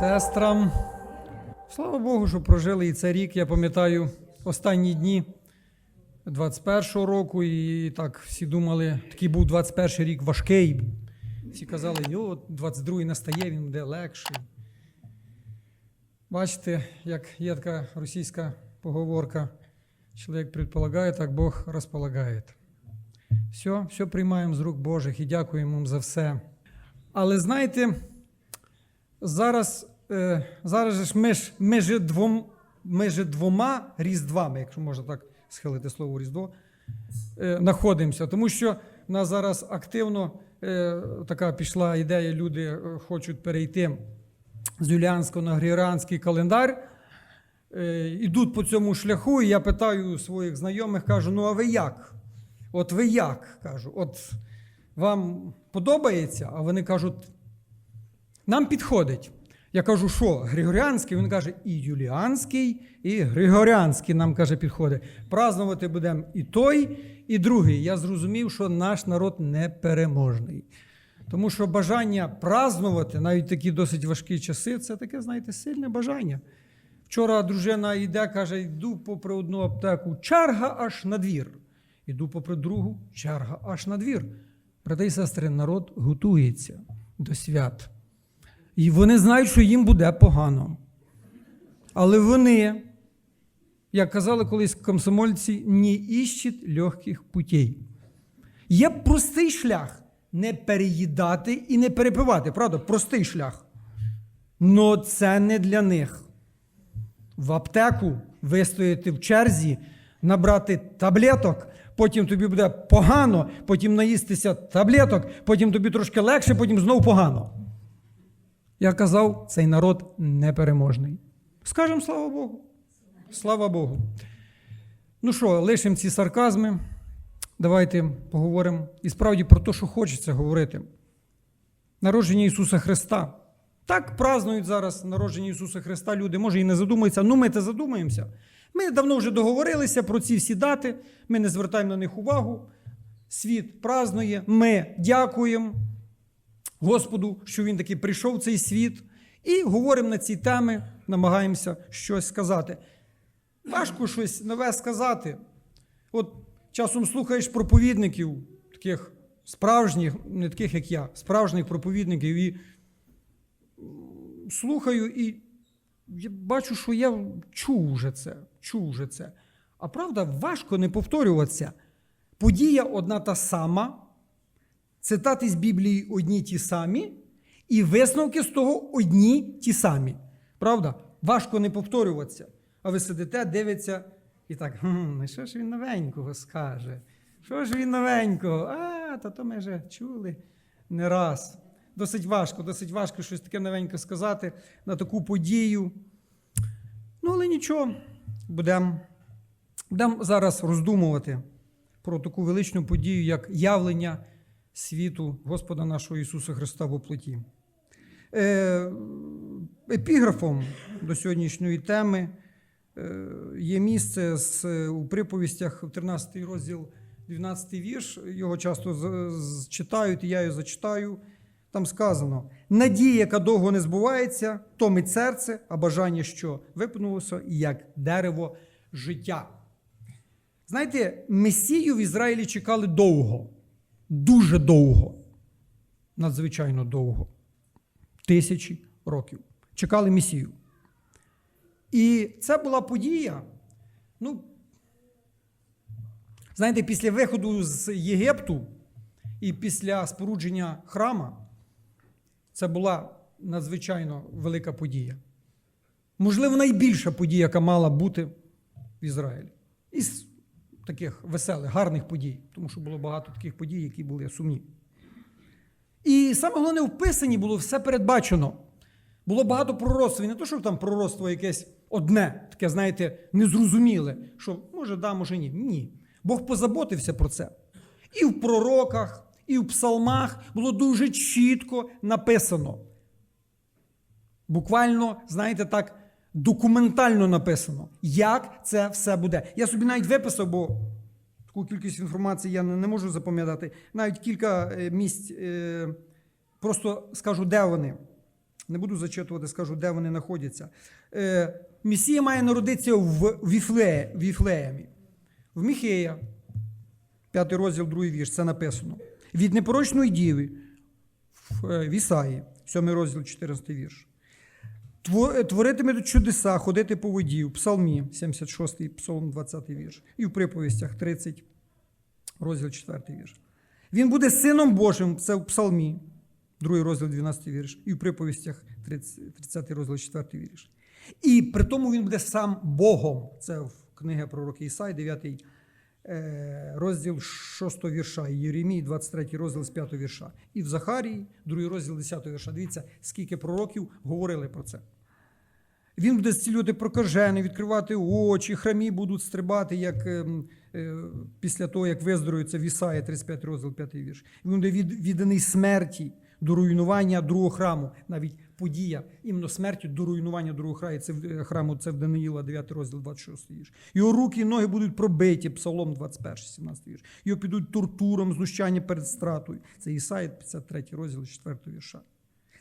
сестрам. Слава Богу, що прожили і цей рік. Я пам'ятаю останні дні 21-го року, і так всі думали, такий був 21-й рік важкий. Всі казали, йо, 22-й настає, він буде легший. Бачите, як є така російська поговорка: чоловік предполагає, так Бог розполагає. Все, все приймаємо з рук Божих і дякуємо їм за все. Але знаєте, зараз, е, зараз ж ми ж, двом, ми ж двома різдвами, якщо можна так схилити слово Різдво, е, знаходимося. Тому що в нас зараз активно е, така пішла ідея, люди е, хочуть перейти з юліанського на григоріанський календар. Е, ідуть по цьому шляху, і я питаю своїх знайомих, кажу: ну а ви як? От ви як? кажу, от вам подобається? А вони кажуть, нам підходить. Я кажу, що Григоріанський? Він каже, і Юліанський, і Григоріанський нам каже, підходить. Празнувати будемо і той, і другий. Я зрозумів, що наш народ непереможний. Тому що бажання празнувати, навіть такі досить важкі часи, це таке, знаєте, сильне бажання. Вчора дружина йде, каже, йду попри одну аптеку, черга аж на двір. Іду попри другу, черга аж на двір. Брати і сестри, народ готується до свят. І вони знають, що їм буде погано. Але вони, як казали колись комсомольці, не іщуть легких путей. Є простий шлях не переїдати і не перепивати. Правда, простий шлях. Но це не для них. В аптеку вистояти в черзі, набрати таблеток, потім тобі буде погано, потім наїстися таблеток, потім тобі трошки легше, потім знову погано. Я казав, цей народ непереможний. Скажемо слава Богу. Слава Богу. Ну що, лишимо ці сарказми. Давайте поговоримо і справді про те, що хочеться говорити. Народження Ісуса Христа. Так празнують зараз народження Ісуса Христа люди, може і не задумаються. Ну, ми це задумаємося. Ми давно вже договорилися про ці всі дати, ми не звертаємо на них увагу. Світ празнує, ми дякуємо Господу, що Він таки прийшов в цей світ, і говоримо на ці теми, намагаємося щось сказати. Важко щось нове сказати. От часом слухаєш проповідників, таких справжніх, не таких, як я, справжніх проповідників, і слухаю, і я бачу, що я чув вже це, чув вже це. А правда, важко не повторюватися. Подія одна та сама, цитати з Біблії одні ті самі, і висновки з того одні ті самі. Правда? Важко не повторюватися. А ви сидите, дивиться і так, хм, що ж він новенького скаже? Що ж він новенького? А, та то ми вже чули не раз. Досить важко, досить важко щось таке новеньке сказати на таку подію. Ну, але нічого, будемо будем зараз роздумувати про таку величну подію, як явлення світу Господа нашого Ісуса Христа в оплоті. Е, епіграфом до сьогоднішньої теми е, є місце у приповістях, 13 розділ, 12 вірш. Його часто читають, і я його зачитаю. Там сказано: надія, яка довго не збувається, томить серце, а бажання, що випнулося, як дерево життя. Знаєте, Месію в Ізраїлі чекали довго, дуже довго, надзвичайно довго. Тисячі років. Чекали Месію. І це була подія. Ну, знаєте, після виходу з Єгипту і після спорудження храма, це була надзвичайно велика подія. Можливо, найбільша подія, яка мала бути в Ізраїлі. Із таких веселих, гарних подій, тому що було багато таких подій, які були сумні. І саме головне, в Писанні було все передбачено. Було багато пророцтв. І не то, що там пророцтво якесь одне, таке, знаєте, незрозуміле, що може да, може ні. Ні. Бог позаботився про це. І в пророках, і в псалмах було дуже чітко написано. Буквально, знаєте, так, документально написано, як це все буде. Я собі навіть виписав, бо таку кількість інформації я не, можу запам'ятати. Навіть кілька е, місць, е, просто скажу, де вони. Не буду зачитувати, скажу, де вони знаходяться. Е, Месія має народитися в Віфле, Віфлеємі. В Міхея, п'ятий розділ, другий вірш, це написано. Від непорочної діви в е, в Ісаї, сьомий розділ, 14 вірш. Тво- Творитиме чудеса, ходити по воді, в Псалмі, 76-й, Псалом, 20 вірш, і в приповістях 30, розділ 4 вірш. Він буде сином Божим, це в Псалмі, другий розділ, 12 вірш, і в приповістях 30, 30 розділ, 4 вірш. І при тому він буде сам Богом. Це в книги пророка Ісаї, 9 е, розділ 6 вірша, і Єремії, 23 розділ з 5 вірша. І в Захарії, другий розділ 10 вірша. Дивіться, скільки пророків говорили про це. Він буде зцілювати прокажених, відкривати очі, храмі будуть стрибати, як ем, е, після того, як виздорується в Ісаї, 35 розділ, 5 вірш. Він буде від, відданий смерті до руйнування другого храму. Навіть подія іменно смерті до руйнування другого храму. Це е, храму, це в Даниїла, 9 розділ, 26 вірш. Його руки і ноги будуть пробиті, Псалом 21, 17 вірш. Його підуть тортуром, знущання перед стратою. Це Ісаї, 53 розділ, 4 вірша.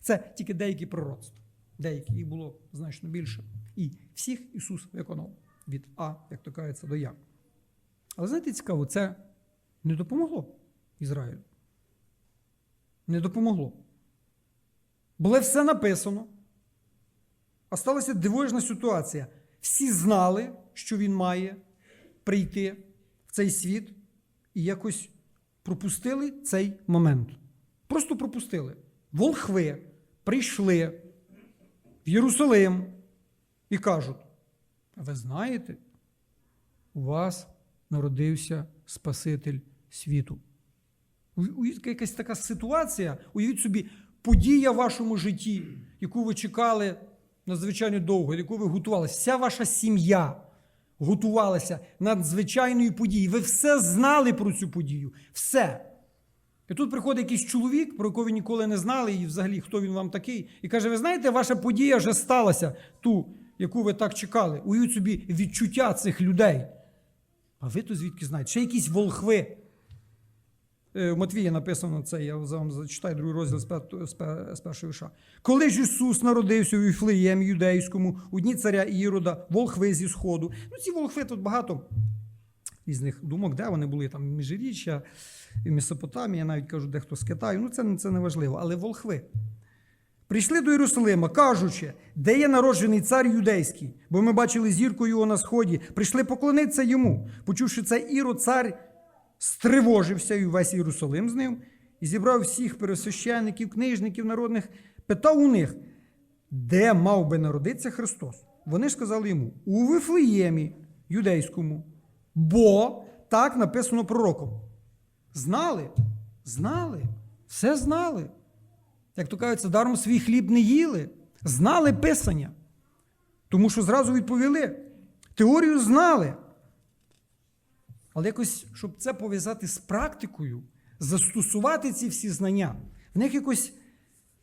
Це тільки деякі пророцтва. Деякі їх було значно більше. І всіх Ісус виконав від А, як то кажеться, до Я. Але знаєте, цікаво, це не допомогло Ізраїлю. Не допомогло. Було все написано. А сталася дивовижна ситуація. Всі знали, що він має прийти в цей світ, і якось пропустили цей момент. Просто пропустили. Волхви прийшли в Єрусалим і кажуть: ви знаєте, у вас народився Спаситель світу. Якась така ситуація, уявіть собі, подія в вашому житті, яку ви чекали надзвичайно довго, яку ви готувалися. Вся ваша сім'я готувалася надзвичайної події. Ви все знали про цю подію. Все. І тут приходить якийсь чоловік, про якого ви ніколи не знали, і взагалі хто він вам такий, і каже: Ви знаєте, ваша подія вже сталася, ту, яку ви так чекали. Уявіть собі відчуття цих людей. А ви то звідки знаєте? Ще якісь волхви. Е, В Матвія написано це, я вам зачитаю другий розділ з першого вірша. Коли ж Ісус народився у Віфлеємі юдейському, у дні царя Ірода, волхви зі сходу. Ну, ці волхви тут багато різних думок, де вони були там міжріччя, і Месопотамія, навіть кажуть, дехто з Китаю. Ну, це, це не важливо, але волхви. Прийшли до Єрусалима, кажучи, де є народжений цар юдейський, бо ми бачили зірку його на сході, прийшли поклонитися йому. Почувши це Іро, цар стривожився і весь Єрусалим з ним, і зібрав всіх пересвященників, книжників народних, питав у них, де мав би народитися Христос. Вони ж сказали йому: у Вифлеємі юдейському, бо так написано пророком. Знали? Знали, все знали. Як то кажеться, даром свій хліб не їли, знали Писання. Тому що зразу відповіли. Теорію знали. Але якось, щоб це пов'язати з практикою, застосувати ці всі знання, в них якось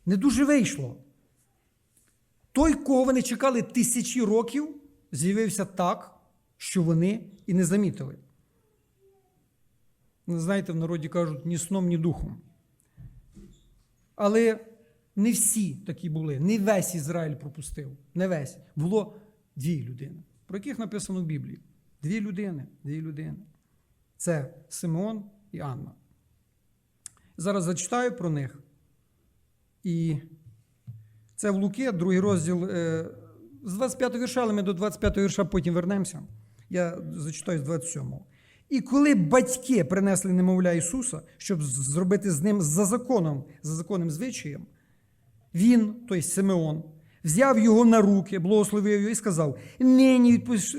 не дуже вийшло. Той, кого вони чекали тисячі років, з'явився так, що вони і не замітили. Ну, Знаєте, в народі кажуть ні сном, ні духом. Але не всі такі були, не весь Ізраїль пропустив. Не весь. Було дві людини, про яких написано в Біблії. Дві людини, дві людини. Це Симеон і Анна. Зараз зачитаю про них. І це в Луки, другий розділ е, з 25 вірша, але ми до 25 вірша потім вернемося. Я зачитаю з 27-го. І коли батьки принесли немовля Ісуса, щоб зробити з ним за законом, за законним звичаєм, він, той Симеон, взяв його на руки, благословив його і сказав: Нині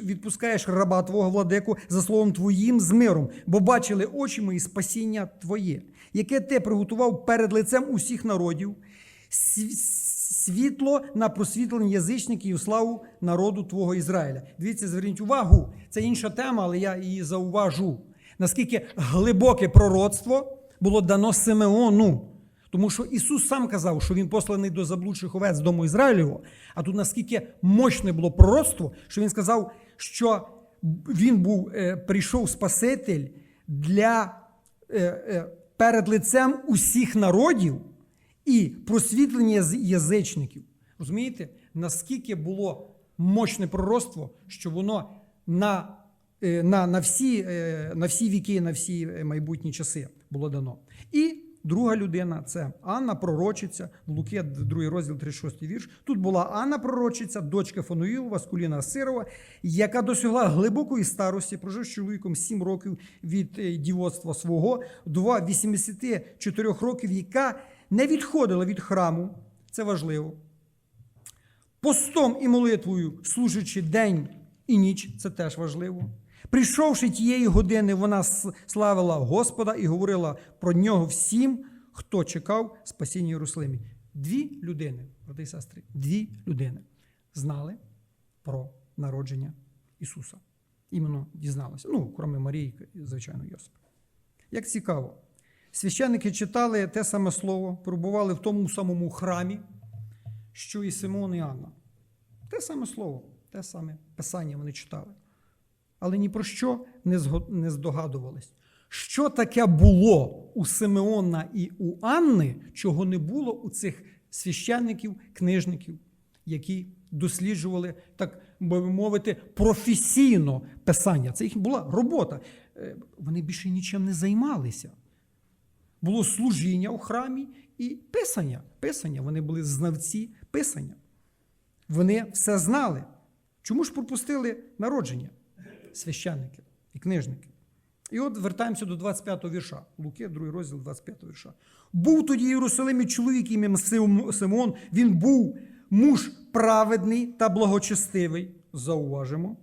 відпускаєш раба твого владику за словом твоїм з миром, бо бачили очі мої спасіння Твоє, яке ти приготував перед лицем усіх народів, світло на просвітлення язичників і славу народу Твого Ізраїля. Дивіться, зверніть увагу, це інша тема, але я її зауважу. Наскільки глибоке пророцтво було дано Симеону. Тому що Ісус сам казав, що Він посланий до заблудших овець дому Ізраїлевого. А тут наскільки мощне було пророцтво, що він сказав, що він був, е, прийшов Спаситель для е, е, перед лицем усіх народів і просвітлення язичників. Розумієте, наскільки було мощне пророцтво, що воно на, на, на, всі, на всі віки, на всі майбутні часи було дано. І друга людина це Анна, пророчиця, в Луки, 2 розділ, 36 вірш. Тут була Анна, пророчиця, дочка Фануїлова, з коліна Сирова, яка досягла глибокої старості, прожив з чоловіком 7 років від е, дівоцтва свого, до 84 років, яка не відходила від храму. Це важливо постом і молитвою, служачи день і ніч, це теж важливо. Прийшовши тієї години, вона славила Господа і говорила про нього всім, хто чекав спасіння Єрусалимі. Дві людини, брати і сестри, дві людини знали про народження Ісуса. Іменно дізналися. Ну, крім Марії, звичайно, Йосипа. Як цікаво, священники читали те саме слово, перебували в тому самому храмі, що і Симон і Анна. Те саме слово, те саме писання вони читали. Але ні про що не здогадувались. Що таке було у Симеона і у Анни, чого не було у цих священників, книжників, які досліджували, так би мовити, професійно писання. Це їх була робота. Е, Вони більше нічим не займалися було служіння у храмі і писання. Писання. Вони були знавці писання. Вони все знали. Чому ж пропустили народження? Священники і книжники. І от вертаємося до 25-го вірша. Луки, 2 розділ 25-го вірша. Був тоді в Єрусалимі чоловік ім'ям Симон. Він був муж праведний та благочестивий, зауважимо,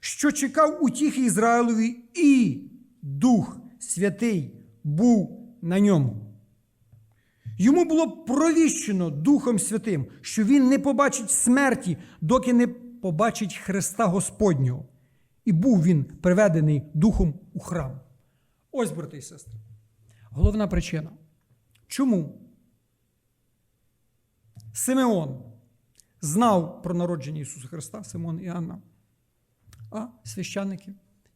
що чекав утіхи Ізраїлові, і Дух Святий був на ньому. Йому було провіщено Духом Святим, що він не побачить смерті, доки не побачить Христа Господнього. І був він приведений Духом у храм. Ось, брати і сестри, головна причина. Чому Симеон знав про народження Ісуса Христа, Симон і Анна, а священники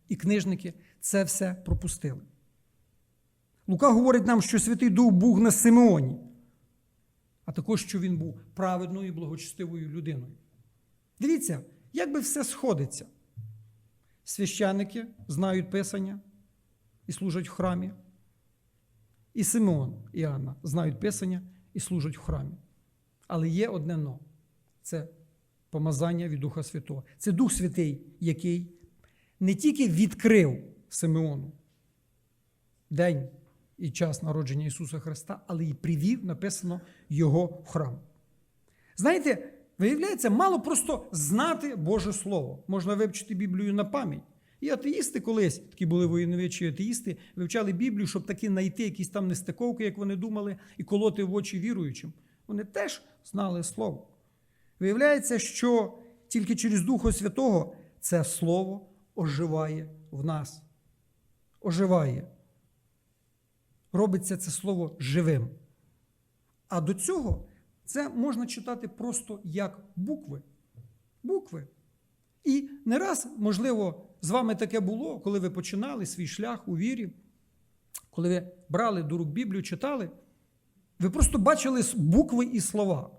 і книжники це все пропустили. Лука говорить нам, що Святий Дух був на Симеоні, а також, що він був праведною і благочестивою людиною. Дивіться, як би все сходиться. Священники знають Писання і служать в храмі. І Симеон і Анна знають Писання і служать в храмі. Але є одне но це помазання від Духа Святого. Це Дух Святий, який не тільки відкрив Симеону день і час народження Ісуса Христа, але й привів, написано, Його в храм. Знаєте, виявляється, мало просто знати Боже Слово. Можна вивчити Біблію на пам'ять. І атеїсти колись, такі були воєновичі атеїсти, вивчали Біблію, щоб таки знайти якісь там нестиковки, як вони думали, і колоти в очі віруючим. Вони теж знали Слово. Виявляється, що тільки через Духа Святого це Слово оживає в нас. Оживає. Робиться це слово живим. А до цього це можна читати просто як букви. Букви. І не раз, можливо, з вами таке було, коли ви починали свій шлях у вірі, коли ви брали до рук Біблію, читали, ви просто бачили букви і слова.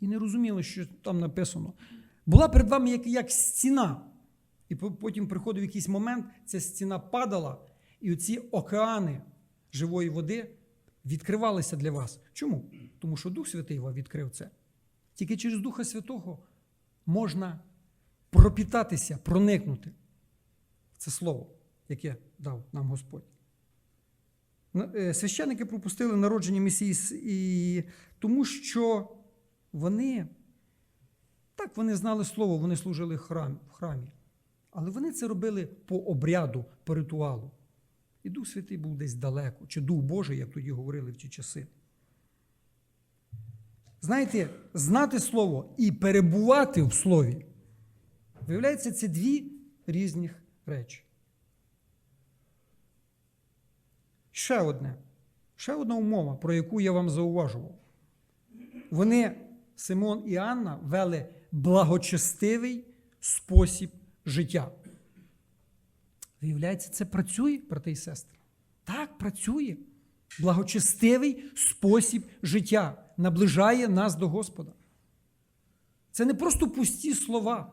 І не розуміли, що там написано. Була перед вами як, як стіна. І потім приходив якийсь момент, ця стіна падала, і оці океани живої води відкривалися для вас. Чому? Тому що Дух Святий вам відкрив це. Тільки через Духа Святого можна пропітатися, проникнути це слово, яке дав нам Господь. Е, Священники пропустили народження Месії, і тому що вони, так, вони знали слово, вони служили в в храмі. Але вони це робили по обряду, по ритуалу. І Дух Святий був десь далеко, чи Дух Божий, як тоді говорили в ті часи. Знаєте, знати слово і перебувати в слові, виявляється, це дві різних речі. Ще одне, ще одна умова, про яку я вам зауважував. Вони, Симон і Анна, вели благочестивий спосіб життя. Виявляється, це працює, брати і сестри. Так, працює. Благочестивий спосіб життя, наближає нас до Господа. Це не просто пусті слова,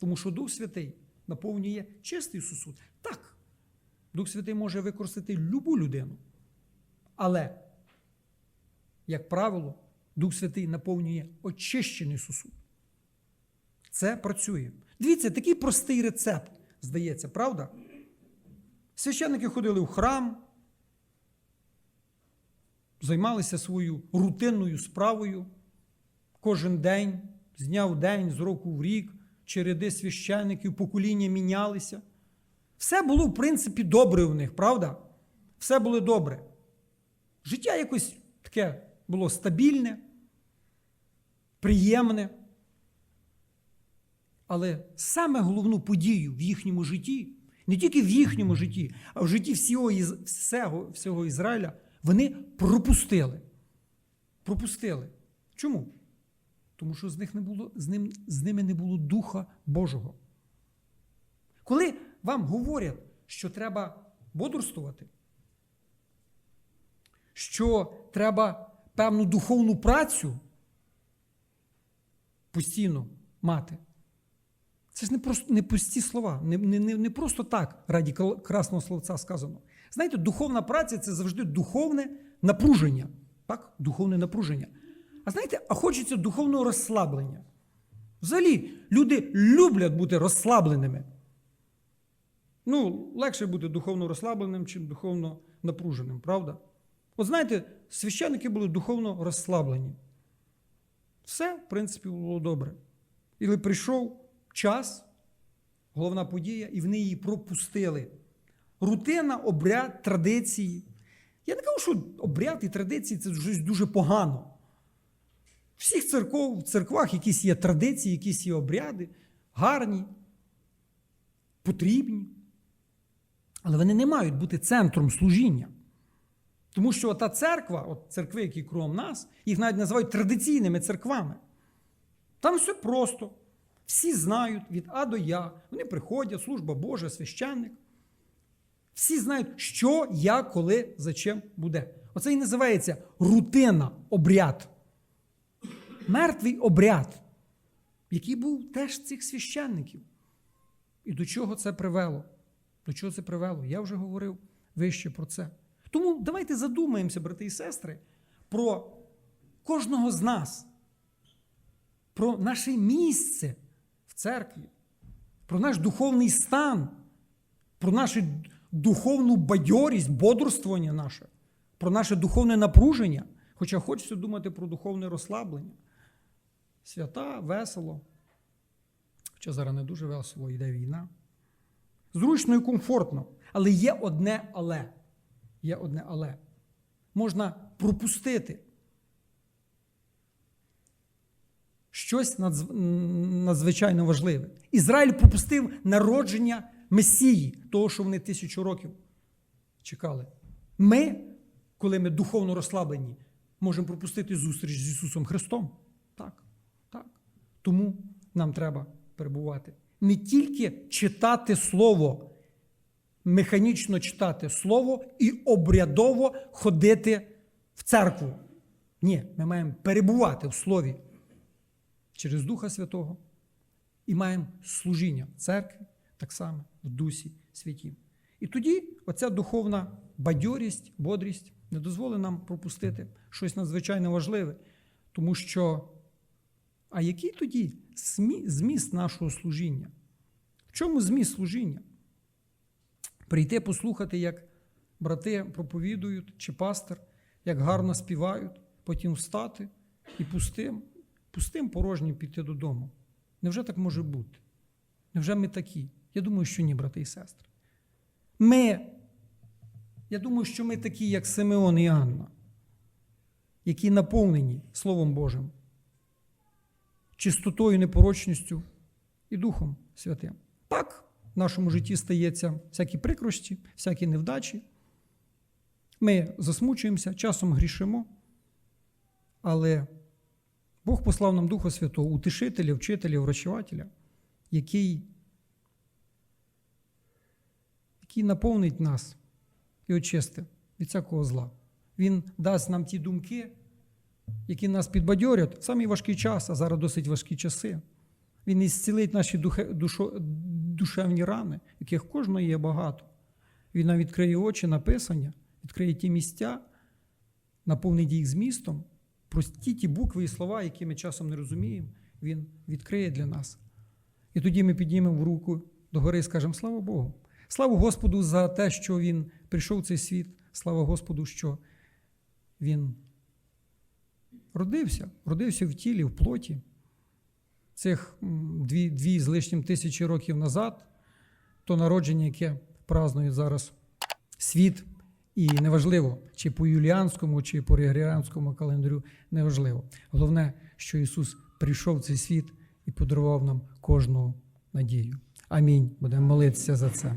тому що Дух Святий наповнює чистий сосуд. Так, Дух Святий може використати любу людину. Але, як правило, Дух Святий наповнює очищений сосуд. Це працює. Дивіться, такий простий рецепт, здається, правда? Священники ходили в храм, займалися своєю рутинною справою кожен день, з дня в день, з року в рік, череди священників, покоління мінялися. Все було, в принципі, добре у них, правда? Все було добре. Життя якось таке було стабільне, приємне. Але саме головну подію в їхньому житті, не тільки в їхньому житті, а в житті всього, всього, всього Ізраїля, вони пропустили. Пропустили. Чому? Тому що з, них не було, з, ним, з ними не було Духа Божого. Коли вам говорять, що треба бодрствувати, що треба певну духовну працю постійно мати, це ж не просто не пусті слова, не, не, не, просто так раді красного словця сказано. Знаєте, духовна праця це завжди духовне напруження. Так? Духовне напруження. А знаєте, а хочеться духовного розслаблення. Взагалі, люди люблять бути розслабленими. Ну, легше бути духовно розслабленим, чим духовно напруженим, правда? От знаєте, священники були духовно розслаблені. Все, в принципі, було добре. І прийшов час, головна подія, і вони її пропустили. Рутина, обряд, традиції. Я не кажу, що обряд і традиції це щось дуже погано. В всіх церков, в церквах якісь є традиції, якісь є обряди, гарні, потрібні. Але вони не мають бути центром служіння. Тому що та церква, от церкви, які кругом нас, їх навіть називають традиційними церквами. Там все просто. Всі знають від А до Я. Вони приходять, служба Божа, священник. Всі знають, що, як, коли, за чим буде. Оце і називається рутина, обряд. Мертвий обряд, який був теж цих священників. І до чого це привело? До чого це привело? Я вже говорив вище про це. Тому давайте задумаємося, брати і сестри, про кожного з нас, про наше місце в церкві, про наш духовний стан, про нашу духовну бадьорість, бодрствування наше, про наше духовне напруження. Хоча хочеться думати про духовне розслаблення. Свята, весело. Хоча зараз не дуже весело йде війна. Зручно і комфортно. Але є одне але. Є одне але. Можна пропустити щось надз- надзвичайно важливе. Ізраїль пропустив народження Месії, того, що вони тисячу років чекали. Ми, коли ми духовно розслаблені, можемо пропустити зустріч з Ісусом Христом. Так, так. Тому нам треба перебувати. Не тільки читати Слово, механічно читати Слово і обрядово ходити в церкву. Ні, ми маємо перебувати в Слові через Духа Святого і маємо служіння в церкві так само в Дусі Святім. І тоді оця духовна бадьорість, бодрість не дозволить нам пропустити щось надзвичайно важливе. Тому що, а який тоді зміст нашого служіння? В чому зміст служіння? Прийти послухати, як брати проповідують, чи пастор, як гарно співають, потім встати і пустим, пустим порожнім піти додому. Невже так може бути? Невже ми такі? Я думаю, що ні, брати і сестри. Ми, я думаю, що ми такі, як Симеон і Анна, які наповнені Словом Божим, чистотою, непорочністю і Духом Святим. Так, в нашому житті стається всякі прикрості, всякі невдачі. Ми засмучуємося, часом грішимо, але Бог послав нам Духа Святого, утешителя, вчителя, врачувателя, який, який наповнить нас і очистить від всякого зла. Він дасть нам ті думки, які нас підбадьорять. Самий важкий час, а зараз досить важкі часи. Він ісцілить наші духе, душо, душевні рани, яких кожного є багато. Він нам відкриє очі на писання, відкриє ті місця, наповнить їх змістом. Прості ті букви і слова, які ми часом не розуміємо, він відкриє для нас. І тоді ми піднімемо в руку догори і скажемо: слава Богу! Слава Господу за те, що Він прийшов в цей світ. Слава Господу, що Він родився, родився в тілі, в плоті. Цих дві, дві з лишнім тисячі років назад, то народження, яке празднує зараз світ, і неважливо, чи по юліанському, чи по григоріанському календарю, неважливо. Головне, що Ісус прийшов в цей світ і подарував нам кожну надію. Амінь. Будемо молитися за це.